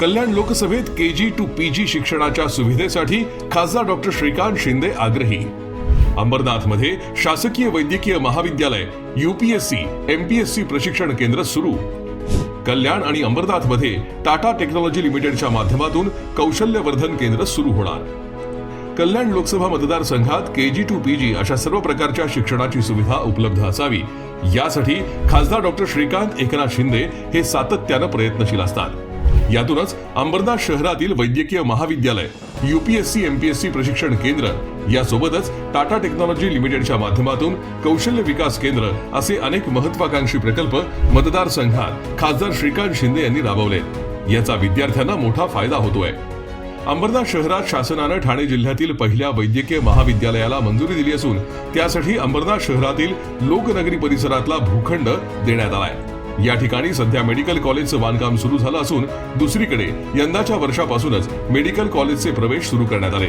कल्याण लोकसभेत के जी to P G शिक्षणाच्या सुविधेसाठी खासदार डॉक्टर श्रीकांत शिंदे आग्रही. अंबरनाथमध्ये शासकीय वैद्यकीय महाविद्यालय युपीएससी एमपीएससी प्रशिक्षण केंद्र सुरू. कल्याण आणि अंबरनाथमध्ये टाटा टेक्नॉलॉजी लिमिटेडच्या माध्यमातून कौशल्यवर्धन केंद्र सुरू होणार. कल्याण लोकसभा मतदारसंघात के जी टू पी जी अशा सर्व प्रकारच्या शिक्षणाची सुविधा उपलब्ध असावी. यासाठी खासदार डॉक्टर श्रीकांत एकनाथ शिंदे हे सातत्यानं प्रयत्नशील असतात. यातूनच अंबरनाथ शहरातील वैद्यकीय महाविद्यालय युपीएससी एमपीएससी प्रशिक्षण केंद्र यासोबतच टाटा टेक्नॉलॉजी लिमिटेडच्या माध्यमातून कौशल्य विकास केंद्र असे अनेक महत्वाकांक्षी प्रकल्प मतदारसंघात खासदार श्रीकांत शिंदे यांनी राबवले. याचा विद्यार्थ्यांना मोठा फायदा होतोय. अंबरनाथ शहरात शासनानं ठाणे जिल्ह्यातील पहिल्या वैद्यकीय महाविद्यालयाला मंजुरी दिली असून त्यासाठी अंबरनाथ शहरातील लोकनगरी परिसरातला भूखंड देण्यात आलाय. या ठिकाणी सध्या मेडिकल कॉलेजचं बांधकाम सुरू झालं असून दुसरीकडे यंदाच्या वर्षापासूनच मेडिकल कॉलेजचे प्रवेश सुरू करण्यात आले.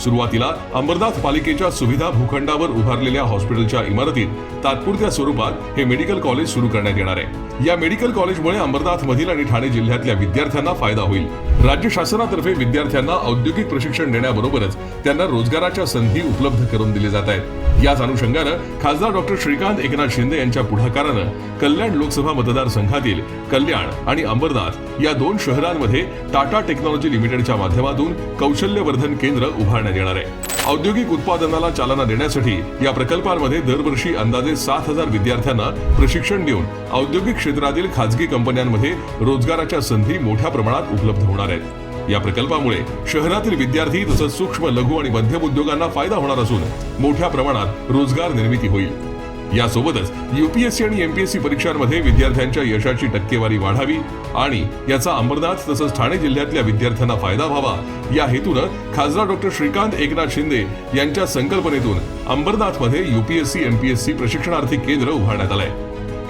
सुरुवातीला अंबरनाथ पालिकेच्या सुविधा भूखंडावर उभारलेल्या हॉस्पिटलच्या इमारतीत तात्पुरत्या स्वरूपात हे मेडिकल कॉलेज सुरू करण्यात येणार आहे. या मेडिकल कॉलेजमुळे अंबरनाथ मधील आणि ठाणे जिल्ह्यातल्या विद्यार्थ्यांना फायदा होईल. राज्य शासनातर्फे विद्यार्थ्यांना औद्योगिक प्रशिक्षण देण्याबरोबरच त्यांना रोजगाराच्या संधी उपलब्ध करून दिले जात आहेत. याच अनुषंगानं खासदार डॉक्टर श्रीकांत एकनाथ शिंदे यांच्या पुढाकारानं कल्याण लोकसभा मतदारसंघातील कल्याण आणि अंबरनाथ या दोन शहरांमध्ये टाटा टेक्नॉलॉजी लिमिटेडच्या माध्यमातून कौशल्यवर्धन केंद्र उभारण्यात करण्यात येणार आहे औद्योगिक उत्पादनाला चालना देण्यासाठी या प्रकल्पांमध्ये दरवर्षी अंदाजे सात हजार विद्यार्थ्यांना प्रशिक्षण देऊन औद्योगिक क्षेत्रातील खाजगी कंपन्यांमध्ये रोजगाराच्या संधी मोठ्या प्रमाणात उपलब्ध होणार आहेत. या प्रकल्पामुळे शहरातील विद्यार्थी तसंच सूक्ष्म लघु आणि मध्यम उद्योगांना फायदा होणार असून मोठ्या प्रमाणात रोजगार निर्मिती होईल. यासोबतच युपीएससी आणि एमपीएससी परीक्षांमध्ये विद्यार्थ्यांच्या यशाची टक्केवारी वाढावी आणि याचा अंबरनाथ तसंच ठाणे जिल्ह्यातल्या विद्यार्थ्यांना फायदा व्हावा. या हेतूनं खासदार डॉक्टर श्रीकांत एकनाथ शिंदे यांच्या संकल्पनेतून अंबरनाथमध्ये युपीएससी एमपीएससी प्रशिक्षणार्थी केंद्र उभारण्यात आलंय.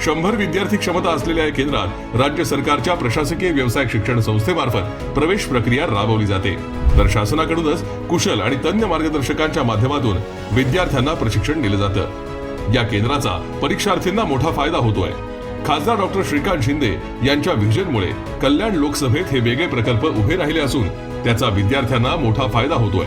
शंभर विद्यार्थी क्षमता असलेल्या या केंद्रात राज्य सरकारच्या प्रशासकीय व्यवसाय शिक्षण संस्थेमार्फत प्रवेश प्रक्रिया राबवली जाते. तर शासनाकडूनच कुशल आणि तज्ञ मार्गदर्शकांच्या माध्यमातून विद्यार्थ्यांना प्रशिक्षण दिलं जातं. या केंद्राचा परीक्षार्थींना मोठा फायदा होतोय. खासदार डॉक्टर श्रीकांत शिंदे यांच्या व्हिजनमुळे कल्याण लोकसभेत हे वेगळे प्रकल्प उभे राहिले असून त्याचा विद्यार्थ्यांना मोठा फायदा होतोय.